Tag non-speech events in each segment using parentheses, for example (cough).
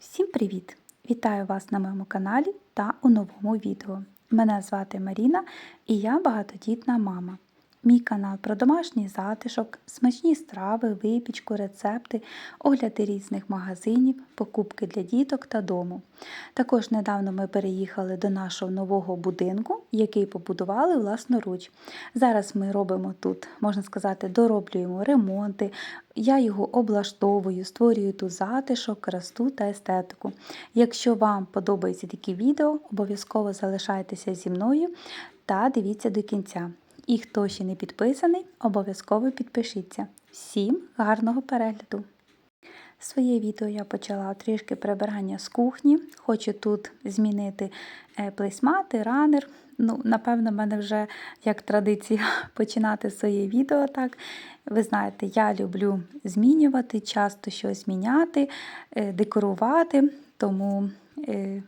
Всім привіт! Вітаю вас на моєму каналі та у новому відео. Мене звати Маріна і я багатодітна мама. Мій канал про домашній затишок, смачні страви, випічку, рецепти, огляди різних магазинів, покупки для діток та дому. Також недавно ми переїхали до нашого нового будинку, який побудували власноруч. Зараз ми робимо тут, можна сказати, дороблюємо ремонти. Я його облаштовую, створюю тут затишок, красу та естетику. Якщо вам подобаються такі відео, обов'язково залишайтеся зі мною та дивіться до кінця. І хто ще не підписаний, обов'язково підпишіться. Всім гарного перегляду! Своє відео я почала трішки прибирання з кухні. Хочу тут змінити е, плейсмати, ранер. Ну, Напевно, в мене вже як традиція (laughs) починати своє відео так. Ви знаєте, я люблю змінювати, часто щось міняти, е, декорувати, тому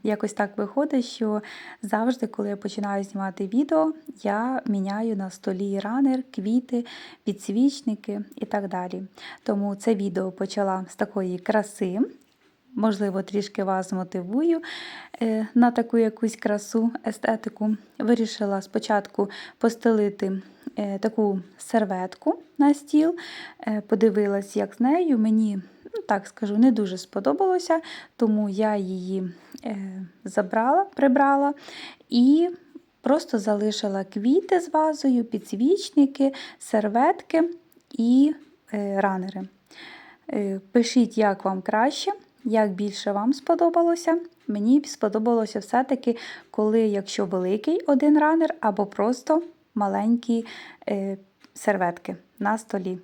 якось так виходить, що завжди, коли я починаю знімати відео, я міняю на столі ранер, квіти, підсвічники і так далі. Тому це відео почала з такої краси. Можливо, трішки вас змотивую е, на таку якусь красу, естетику. Вирішила спочатку постелити е, таку серветку на стіл, подивилась, як з нею. Мені ну так скажу, не дуже сподобалося, тому я її е, забрала, прибрала і просто залишила квіти з вазою, підсвічники, серветки і е, ранери. Е, пишіть, як вам краще, як більше вам сподобалося. Мені сподобалося все-таки, коли, якщо великий один ранер, або просто маленькі серветки на столі.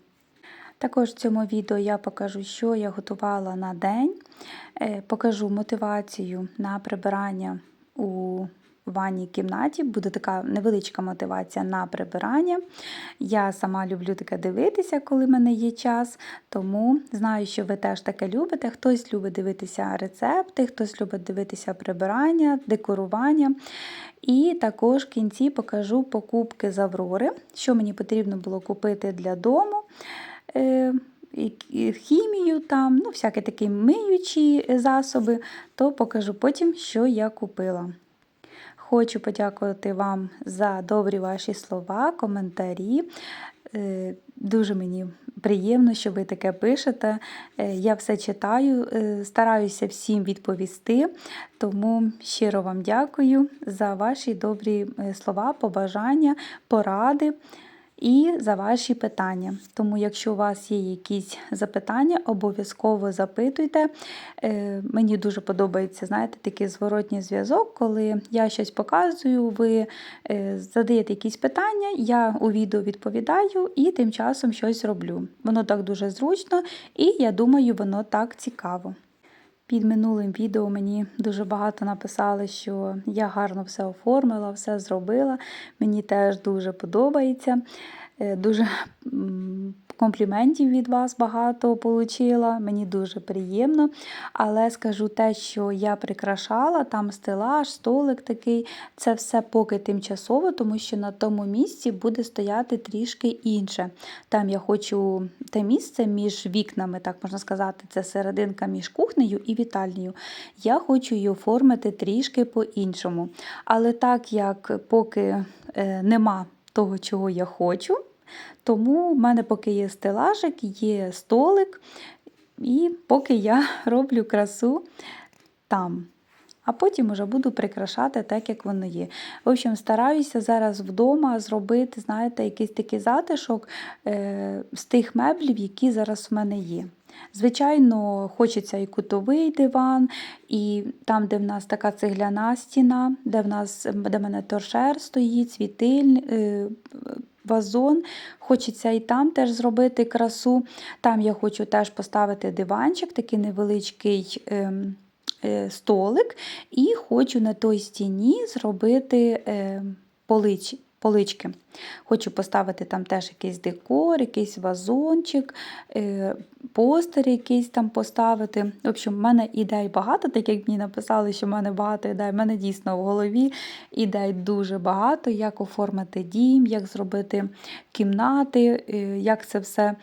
Також в цьому відео я покажу, що я готувала на день, е, покажу мотивацію на прибирання у ванній кімнаті. Буде така невеличка мотивація на прибирання. Я сама люблю таке дивитися, коли в мене є час, тому знаю, що ви теж таке любите. Хтось любить дивитися рецепти, хтось любить дивитися прибирання, декорування. І також в кінці покажу покупки з Аврори, що мені потрібно було купити для дому. Е, хімію, там, ну, всякі такі миючі засоби, то покажу потім, що я купила. Хочу подякувати вам за добрі ваші слова, коментарі. Е, дуже мені приємно, що ви таке пишете. Е, я все читаю, стараюся всім відповісти, тому щиро вам дякую за ваші добрі слова, побажання, поради і за ваші питання. Тому, якщо у вас є якісь запитання, обов'язково запитуйте. Е, мені дуже подобається, знаєте, такий зворотній зв'язок, коли я щось показую, ви е, задаєте якісь питання, я у відео відповідаю і тим часом щось роблю. Воно так дуже зручно, і я думаю, воно так цікаво. Під минулим відео мені дуже багато написали, що я гарно все оформила, все зробила. Мені теж дуже подобається. Е, дуже компліментів від вас багато отримала, мені дуже приємно. Але скажу те, що я прикрашала, там стелаж, столик такий, це все поки тимчасово, тому що на тому місці буде стояти трішки інше. Там я хочу те місце між вікнами, так можна сказати, це серединка між кухнею і вітальнею. Я хочу її оформити трішки по-іншому. Але так як поки е, нема того, чого я хочу, тому в мене поки є стелажик, є столик, і поки я (laughs) роблю красу там. А потім вже буду прикрашати так, як воно є. В общем, стараюся зараз вдома зробити, знаєте, якийсь такий затишок е, з тих меблів, які зараз в мене є. Звичайно, хочеться і кутовий диван, і там, де в нас така цегляна стіна, де в нас де в мене торшер стоїть, світиль, е, вазон. Хочеться і там теж зробити красу. Там я хочу теж поставити диванчик, такий невеличкий. Ем, е, Столик, і хочу на той стіні зробити е, полич, полички. Хочу поставити там теж якийсь декор, якийсь вазончик, е, постер якийсь там поставити. В общем, в мене ідей багато, так як мені написали, що в мене багато ідей. В мене дійсно в голові ідей дуже багато, як оформити дім, як зробити кімнати, е, як це все.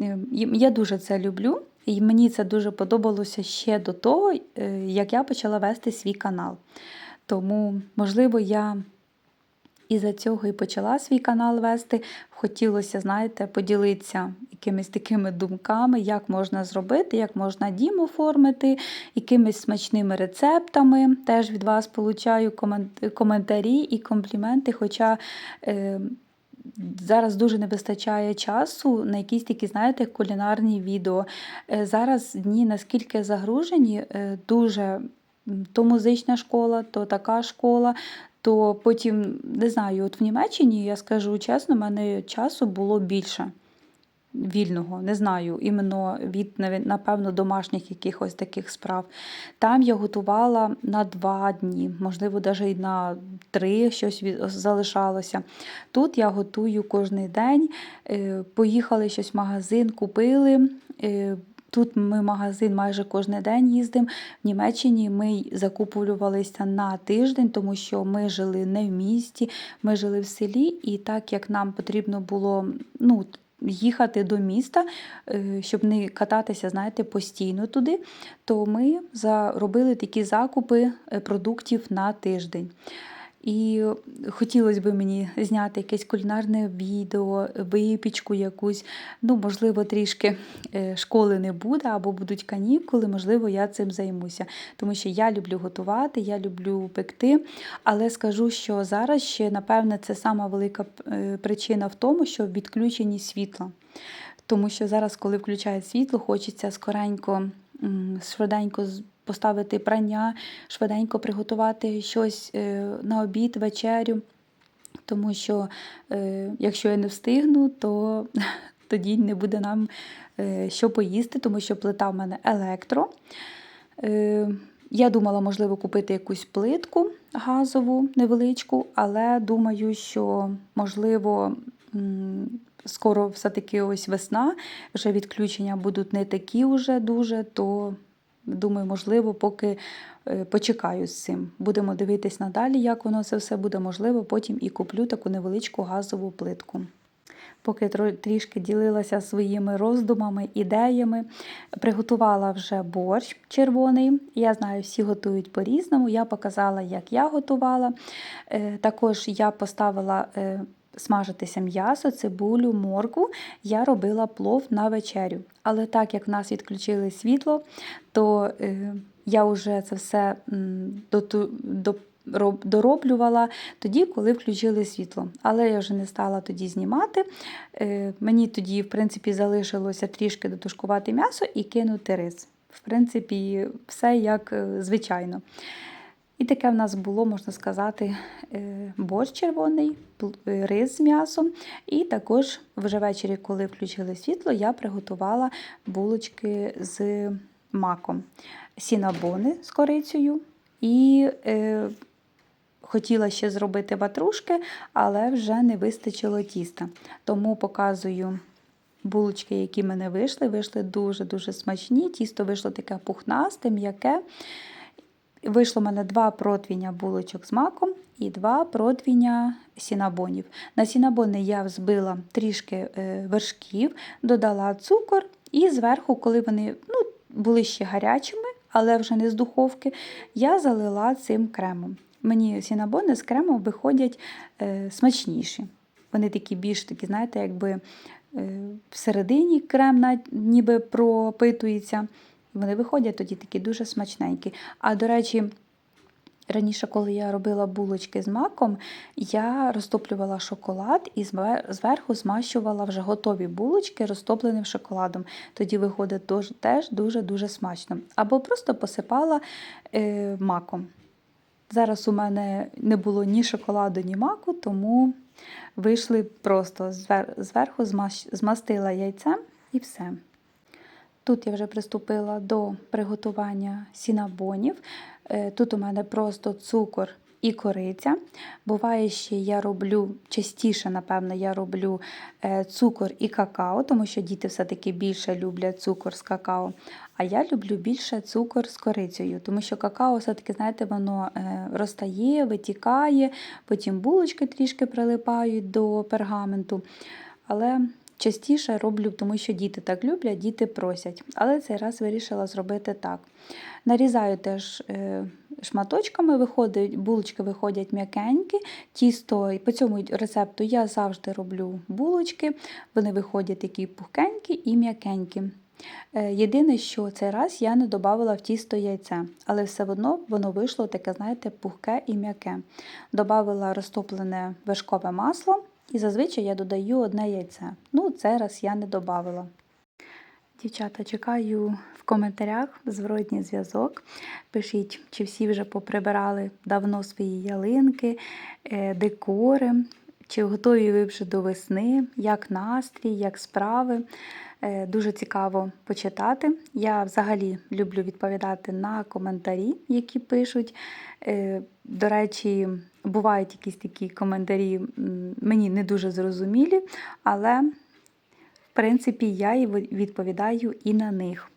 Е, я дуже це люблю. І мені це дуже подобалося ще до того, як я почала вести свій канал. Тому, можливо, я із-за цього і почала свій канал вести. Хотілося, знаєте, поділитися якимись такими думками, як можна зробити, як можна дім оформити, якимись смачними рецептами. Теж від вас получаю коментарі і компліменти. Хоча е, зараз дуже не вистачає часу на якісь такі, знаєте, кулінарні відео. Е, зараз дні наскільки загружені, е, дуже то музична школа, то така школа, то потім, не знаю, от в Німеччині, я скажу чесно, в мене часу було більше вільного, не знаю, іменно від, напевно, домашніх якихось таких справ. Там я готувала на два дні, можливо, навіть на три щось залишалося. Тут я готую кожен день. Е, Поїхали щось в магазин, купили. Тут ми магазин майже кожен день їздимо. В Німеччині ми закуплювалися на тиждень, тому що ми жили не в місті, ми жили в селі, і так як нам потрібно було ну, їхати до міста, е, щоб не кататися, знаєте, постійно туди, то ми заробили такі закупи е, продуктів на тиждень. І хотілося б мені зняти якесь кулінарне відео, випічку якусь. Ну, можливо, трішки е, школи не буде або будуть канікули, можливо, я цим займуся. Тому що я люблю готувати, я люблю пекти. Але скажу, що зараз ще, напевне, це сама велика е, причина в тому, що відключені світла. Тому що зараз, коли включають світло, хочеться скоренько, швиденько поставити прання, швиденько приготувати щось е, на обід, вечерю. Тому що е, якщо я не встигну, то (laughs) тоді не буде нам е, що поїсти, тому що плита в мене електро. Я думала, можливо, купити якусь плитку газову невеличку, але думаю, що можливо. Скоро все-таки ось весна, вже відключення будуть не такі вже дуже, то думаю, можливо, поки е, почекаю з цим. Будемо дивитись надалі, як воно це все буде можливо. Потім і куплю таку невеличку газову плитку. Поки трішки ділилася своїми роздумами, ідеями, приготувала вже борщ червоний. Я знаю, всі готують по-різному. Я показала, як я готувала. Е, Також я поставила е, смажитися м'ясо, цибулю, моркву. Я робила плов на вечерю. Але так як в нас відключили світло, то е, я вже це все до- роб- дороблювала тоді, коли включили світло. Але я вже не стала тоді знімати. Е, Мені тоді, в принципі, залишилося трішки дотушкувати м'ясо і кинути рис. В принципі, все як е, звичайно. І таке в нас було, можна сказати, е, борщ червоний, е, рис з м'ясом. І також вже ввечері, коли включили світло, я приготувала булочки з маком, сінабони з корицею і е, хотіла ще зробити ватрушки, але вже не вистачило тіста. Тому показую булочки, які в мене вийшли. Вийшли дуже-дуже смачні. Тісто вийшло таке пухнасте, м'яке. Вийшло в мене два противня булочок з маком і два противня сінабонів. На сінабони я взбила трішки е, вершків, додала цукор, і зверху, коли вони ну, були ще гарячими, але вже не з духовки, я залила цим кремом. Мені сінабони з кремом виходять е, смачніші. Вони такі більш такі, знаєте, якби е, всередині крем ніби пропитується. Вони виходять тоді такі дуже смачненькі. А до речі, раніше, коли я робила булочки з маком, я розтоплювала шоколад і зверху змащувала вже готові булочки, розтопленим шоколадом. Тоді виходить теж дуже-дуже смачно. Або просто посипала е, маком. Зараз у мене не було ні шоколаду, ні маку, тому вийшли просто зверху змастила яйцем і все. Тут я вже приступила до приготування сінабонів. Е, Тут у мене просто цукор і кориця. Буває ще я роблю частіше, напевно, я роблю е, цукор і какао, тому що діти все-таки більше люблять цукор з какао. А я люблю більше цукор з корицею, тому що какао, все-таки, знаєте, воно е, розтає, витікає, потім булочки трішки прилипають до пергаменту. Але частіше роблю, тому що діти так люблять, діти просять. Але цей раз вирішила зробити так. Нарізаю теж е, шматочками, виходить, булочки виходять м'якенькі. Тісто по цьому рецепту я завжди роблю булочки, вони виходять такі пухкенькі і м'якенькі. Е, Єдине, що цей раз я не додавала в тісто яйце, але все одно воно вийшло таке, знаєте, пухке і м'яке. Добавила розтоплене вершкове масло і зазвичай я додаю одне яйце. Ну, це раз я не додавала. Дівчата, чекаю в коментарях зворотній зв'язок. Пишіть, чи всі вже поприбирали давно свої ялинки, е, декори, чи готові ви вже до весни, як настрій, як справи. Е, Дуже цікаво почитати. Я взагалі люблю відповідати на коментарі, які пишуть. Е, До речі, бувають якісь такі коментарі, мені не дуже зрозумілі, але в принципі, я і відповідаю і на них.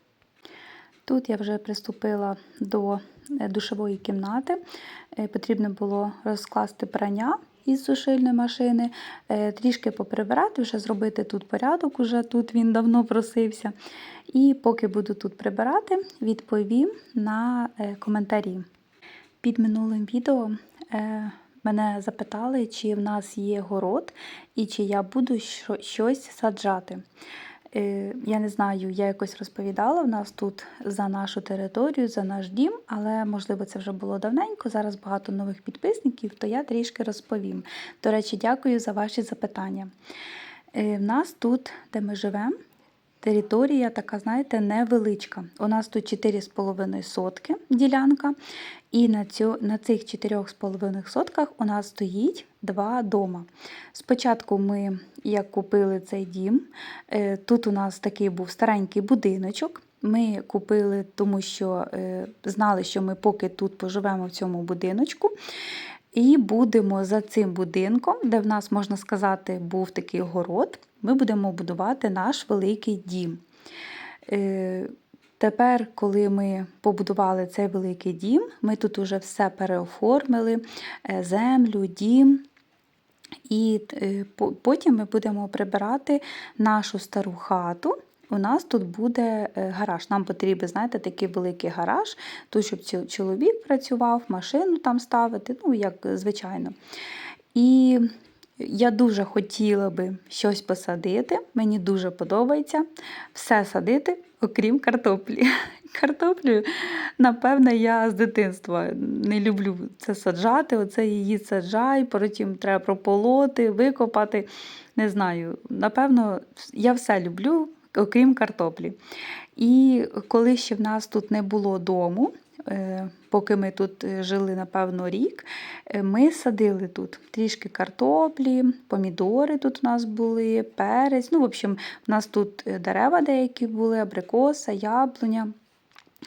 Тут я вже приступила до е, душової кімнати. Потрібно було розкласти прання із сушильної машини, е, трішки поприбирати, вже зробити тут порядок, уже тут він давно просився. І поки буду тут прибирати, відповім на е, коментарі. Під минулим відео е, мене запитали, чи в нас є город і чи я буду щось саджати. Е, Я не знаю, я якось розповідала в нас тут за нашу територію, за наш дім, але можливо це вже було давненько. Зараз багато нових підписників, то я трішки розповім. До речі, дякую за ваші запитання. Е, В нас тут, де ми живемо, територія така, знаєте, невеличка. У нас тут 4,5 сотки ділянка, і на, цю, на цих 4,5 сотках у нас стоїть два дома. Спочатку ми, як купили цей дім, е, тут у нас такий був старенький будиночок. Ми купили, тому що е, знали, що ми поки тут поживемо в цьому будиночку. І будемо за цим будинком, де в нас, можна сказати, був такий город, ми будемо будувати наш великий дім. Е, Тепер, коли ми побудували цей великий дім, ми тут уже все переоформили, землю, дім. І е, потім ми будемо прибирати нашу стару хату. У нас тут буде е, гараж. Нам потрібен, знаєте, такий великий гараж, тут, щоб чоловік працював, машину там ставити, ну, як звичайно. І я дуже хотіла би щось посадити. Мені дуже подобається все садити, окрім картоплі. Картоплю, напевне, я з дитинства не люблю це саджати. Оце її саджай, потім треба прополоти, викопати. Не знаю. Напевно, я все люблю, окрім картоплі. І коли ще в нас тут не було дому, е, поки ми тут жили, напевно, рік, е, ми садили тут трішки картоплі, помідори тут у нас були, перець. Ну, в общем, в нас тут е, дерева деякі були, абрикоса, яблуня.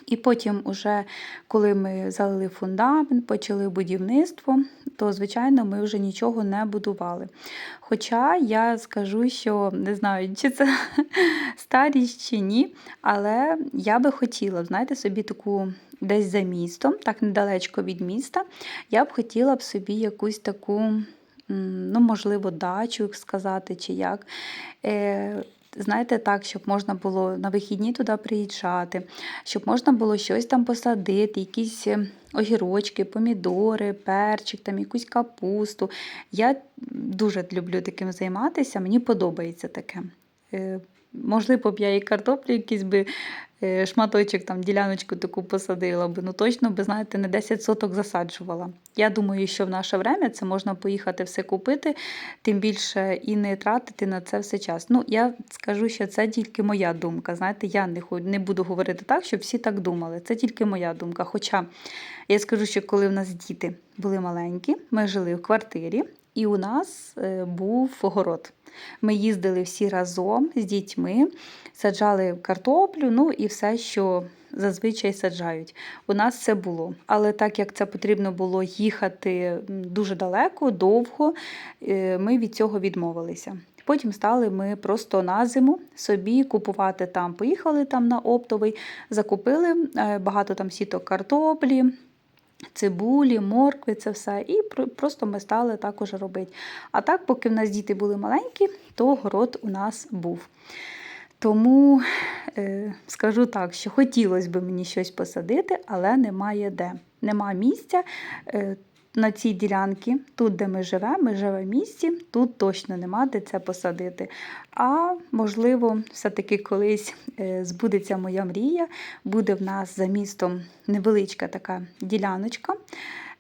І потім, уже, коли ми залили фундамент, почали будівництво, то, звичайно, ми вже нічого не будували. Хоча я скажу, що не знаю, чи це (laughs) старість чи ні, але я би хотіла, знаєте, собі таку десь за містом, так недалечко від міста, я б хотіла б собі якусь таку, ну, можливо, дачу, сказати, чи як. Е, Знаєте, так, щоб можна було на вихідні туди приїжджати, щоб можна було щось там посадити, якісь е, огірочки, помідори, перчик, там якусь капусту. Я дуже люблю таким займатися, мені подобається таке. Можливо, б я і картоплю якийсь би е, шматочок, там, діляночку таку посадила би, ну точно би, знаєте, не 10 соток засаджувала. Я думаю, що в наше время це можна поїхати все купити, тим більше і не тратити на це все час. Ну, я скажу, що це тільки моя думка. Знаєте, я не, не буду говорити так, щоб всі так думали. Це тільки моя думка. Хоча я скажу, що коли в нас діти були маленькі, ми жили в квартирі, і у нас е, був огород. Ми їздили всі разом з дітьми, саджали картоплю, ну і все, що зазвичай саджають. У нас це було. Але так як це потрібно було їхати дуже далеко, довго, е, ми від цього відмовилися. Потім стали ми просто на зиму собі купувати там. Поїхали там на оптовий, закупили е, багато там сіток картоплі. Цибулі, моркви, це все. І просто ми стали також робити. А так, поки в нас діти були маленькі, то город у нас був. Тому е, скажу так, що хотілося б мені щось посадити, але немає де. Нема місця. На цій ділянці, тут, де ми живемо, ми живемо в місті, тут точно нема де це посадити. А можливо, все-таки колись е, збудеться моя мрія, буде в нас за містом невеличка така діляночка.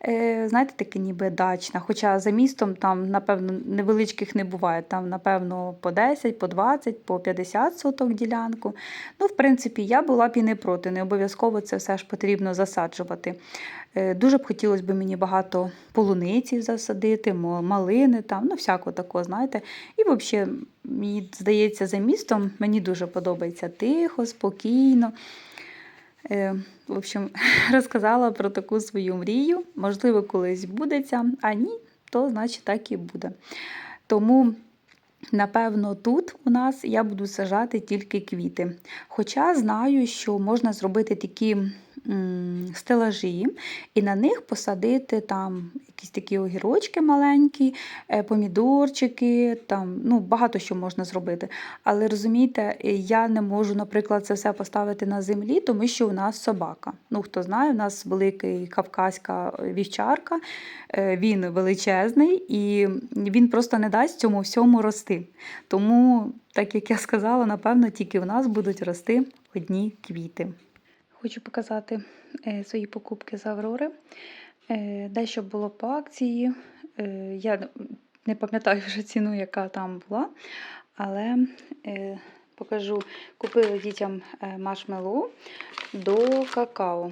Е, Знаєте, таке ніби дачна. Хоча за містом там, напевно, невеличких не буває. Там, напевно, по 10, по 20, по 50 соток ділянку. Ну, в принципі, я була б і не проти. Не обов'язково це все ж потрібно засаджувати. Е, Дуже б хотілося б мені багато полуниці засадити, малини, там, ну, всякого такого, знаєте. І взагалі, мені здається, за містом мені дуже подобається тихо, спокійно. Е, В общем, (laughs) розказала про таку свою мрію. Можливо, колись будеться, а ні, то значить так і буде. Тому, напевно, тут у нас я буду сажати тільки квіти. Хоча знаю, що можна зробити такі стелажі і на них посадити там якісь такі огірочки маленькі, е, помідорчики, там ну, багато що можна зробити. Але розумієте, я не можу, наприклад, це все поставити на землі, тому що у нас собака. Ну, хто знає, у нас великий кавказька вівчарка, е, він величезний і він просто не дасть цьому всьому рости. Тому, так як я сказала, напевно, тільки в нас будуть рости одні квіти. Хочу показати е, свої покупки з Аврори. Е, Дещо було по акції. Е, Я не пам'ятаю вже ціну, яка там була, але покажу. Купила дітям маршмеллоу до какао.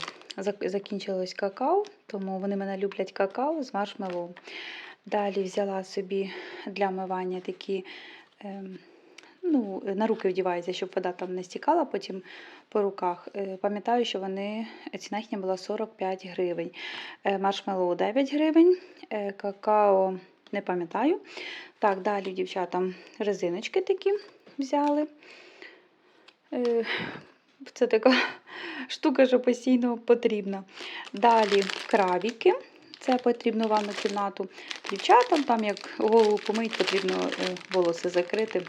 Закінчилось какао, тому вони мене люблять какао з маршмеллоу. Далі взяла собі для мивання такі. Ну, на руки вдівається, щоб вода там не стікала потім по руках. Е, Пам'ятаю, що вони ціна їхня була 45 гривень. Е, Маршмеллоу 9 гривень, е, какао не пам'ятаю. Так, далі дівчатам резиночки такі взяли. Е, Це така штука, що постійно потрібна. Далі крабіки. Це потрібно в ванну кімнату. Дівчатам, там як голову помить, потрібно е, волоси закрити.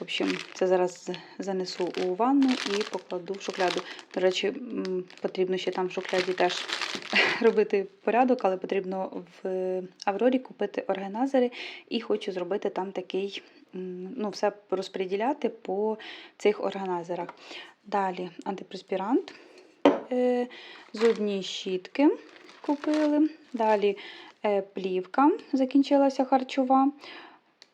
В общем, це зараз занесу у ванну і покладу в шухляду. До речі, потрібно ще там в шухляді теж (laughs) робити порядок, але потрібно в Аврорі купити органайзери і хочу зробити там такий, ну, все розподіляти по цих органайзерах. Далі антипреспірант, е, зубні щітки купили. Далі е, плівка закінчилася харчова.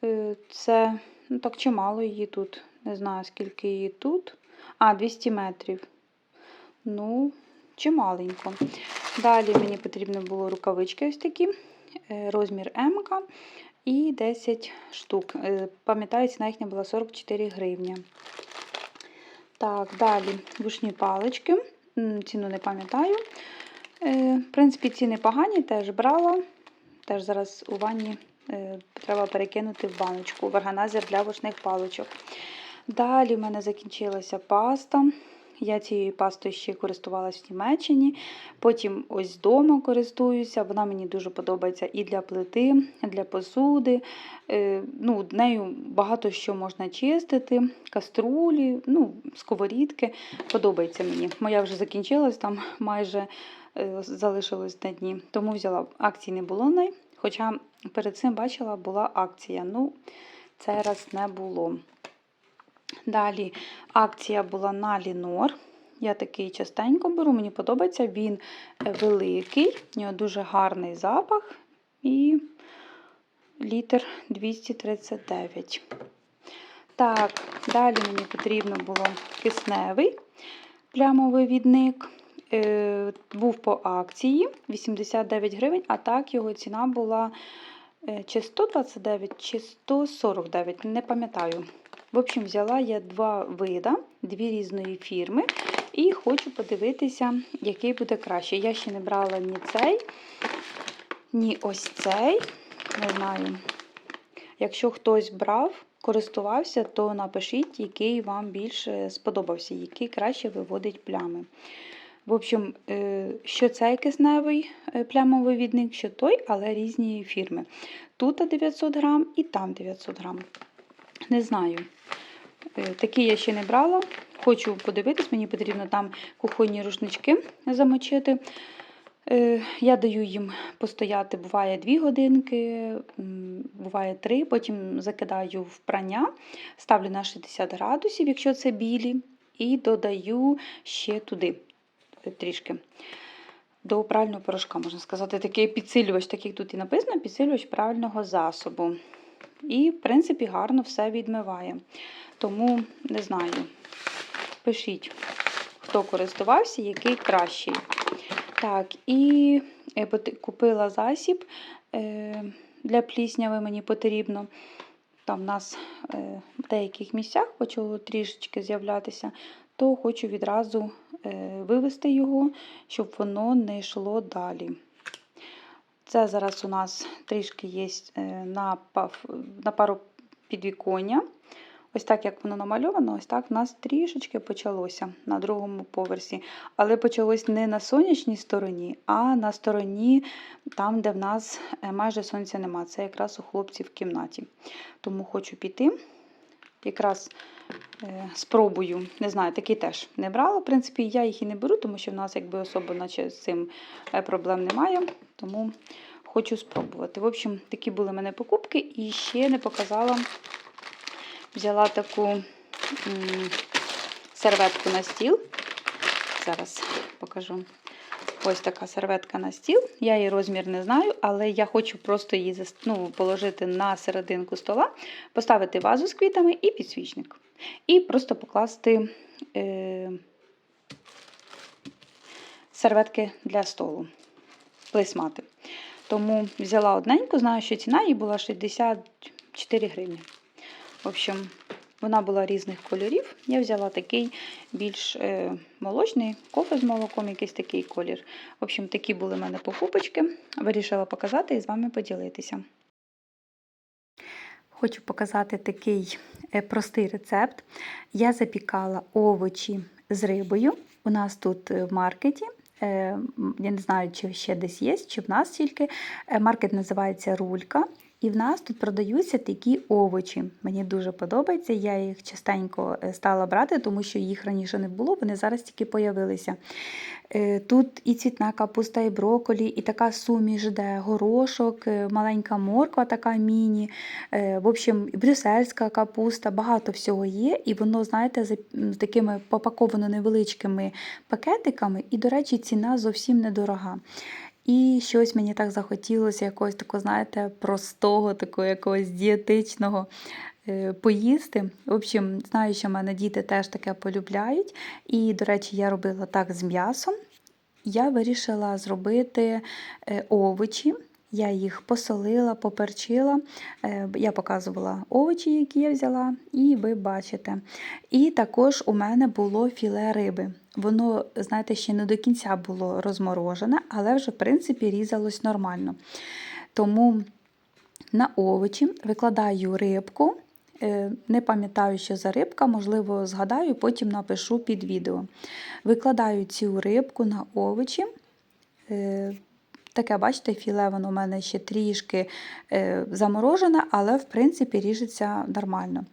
Е, Це ну, так чимало її тут. Не знаю, скільки її тут. А, 200 метрів. Ну, чималенько. Далі мені потрібно було рукавички ось такі, е, розмір М і 10 штук. Е, Пам'ятаю, ціна їхня була 44 гривні. Так, далі вушні палички. Ціну не пам'ятаю. Е, В принципі, ціни погані, теж брала. Теж зараз у ванні треба перекинути в баночку, в органайзер для вушних паличок. Далі в мене закінчилася паста. Я цією пастою ще користувалась в Німеччині. Потім ось вдома користуюся. Вона мені дуже подобається і для плити, для посуди. Е, Ну, нею багато що можна чистити, каструлі, ну, сковорідки. Подобається мені. Моя вже закінчилась, там майже е, залишилось на дні. Тому взяла акції не було неї. Хоча перед цим бачила, була акція. Ну, цей раз не було. Далі акція була на Лінор. Я такий частенько беру, мені подобається. Він е, великий, у нього дуже гарний запах і літр 239. Так, далі мені потрібно було кисневий плямовий відник. Е, був по акції 89 гривень, а так його ціна була е, чи 129, чи 149, не пам'ятаю. В общем, взяла я два вида, дві різної фірми, і хочу подивитися, який буде краще. Я ще не брала ні цей, ні ось цей. Не знаю. Якщо хтось брав, користувався, то напишіть, який вам більше сподобався, який краще виводить плями. В общем, е, що цей кисневий е, плямовий відник, що той, але різні фірми. Тут 900 грам і там 900 грам. Не знаю. Е, Такі я ще не брала. Хочу подивитись, мені потрібно там кухонні рушнички замочити. Я даю їм постояти, буває 2 годинки, буває 3, потім закидаю в прання, ставлю на 60 градусів, якщо це білі, і додаю ще туди трішки. До прального порошка, можна сказати, такий підсилювач, так як тут і написано, підсилювач правильного засобу. І, в принципі, гарно все відмиває. Тому не знаю. Пишіть, хто користувався, який кращий. Так, і е, купила засіб е, для плісняви мені потрібно. Там в нас е, в деяких місцях почало трішечки з'являтися, то хочу відразу вивести його, щоб воно не йшло далі. Це зараз у нас трішки є е, на, пару підвіконня. Ось так, як воно намальовано, ось так в нас трішечки почалося на другому поверсі. Але почалось не на сонячній стороні, а на стороні, там, де в нас е, майже сонця нема. Це якраз у хлопців в кімнаті. Тому хочу піти. Якраз е, спробую, не знаю, такі теж не брала. В принципі, я їх і не беру, тому що в нас якби особо наче з цим е, проблем немає. Тому хочу спробувати. В общем, такі були в мене покупки. І ще не показала, взяла таку серветку на стіл. Зараз покажу. Ось така серветка на стіл. Я її розмір не знаю, але я хочу просто її ну, положити на серединку стола, поставити вазу з квітами і підсвічник. І просто покласти е, серветки для столу, плесмати. Тому взяла одненьку, знаю, що ціна її була 64 гривні. В общем, вона була різних кольорів. Я взяла такий більш е, молочний, кофе з молоком, якийсь такий колір. В общем, такі були в мене покупочки. Вирішила показати і з вами поділитися. Хочу показати такий е, простий рецепт. Я запікала овочі з рибою. У нас тут е, в маркеті. Я не знаю, чи ще десь є, чи в нас тільки. Маркет називається Рулька. І в нас тут продаються такі овочі. Мені дуже подобається. Я їх частенько е, стала брати, тому що їх раніше не було, вони зараз тільки появилися. Е, Тут і цвітна капуста, і броколі, і така суміш, де горошок, е, маленька морква, така міні. В общем, брюссельська капуста, багато всього є. І воно, знаєте, м, такими попаковано невеличкими пакетиками. І, до речі, ціна зовсім недорога. І щось мені так захотілося якогось такого, знаєте, простого, такого якогось дієтичного е, поїсти. В общем, знаю, що в мене діти теж таке полюбляють. І, до речі, я робила так з м'ясом. Я вирішила зробити е, овочі. Я їх посолила, поперчила. Е, Я показувала овочі, які я взяла, і ви бачите. І також у мене було філе риби. Воно, знаєте, ще не до кінця було розморожене, але вже, в принципі, різалось нормально. Тому на овочі викладаю рибку. Е, Не пам'ятаю, що за рибка, можливо, згадаю, потім напишу під відео. Викладаю цю рибку на овочі. Таке, бачите, філе воно у мене ще трішки е, заморожене, але в принципі ріжеться нормально.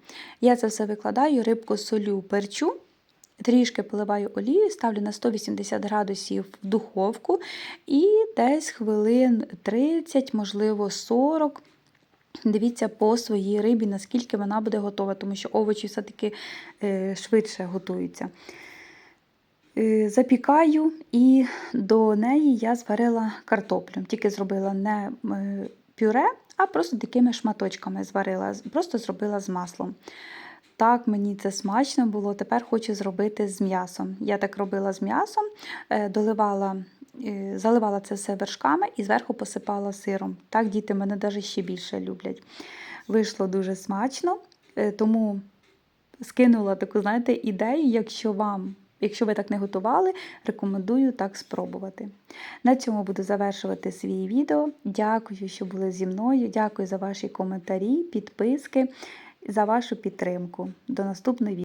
Я це все викладаю, рибку солю, перчу, трішки поливаю олію, ставлю на 180 градусів в духовку і десь хвилин 30, можливо, 40. Дивіться по своїй рибі, наскільки вона буде готова, тому що овочі все-таки е, швидше готуються. Е, Запікаю і до неї я зварила картоплю. Тільки зробила не е, пюре, а просто такими шматочками зварила, просто зробила з маслом. Так, мені це смачно було. Тепер хочу зробити з м'ясом. Я так робила з м'ясом, е, доливала, заливала це все вершками і зверху посипала сиром. Так діти мене навіть ще більше люблять. Вийшло дуже смачно, тому скинула таку, знаєте, ідею, якщо вам. Якщо ви так не готували, рекомендую так спробувати. На цьому буду завершувати свій відео. Дякую, що були зі мною. Дякую за ваші коментарі, підписки, за вашу підтримку. До наступного відео.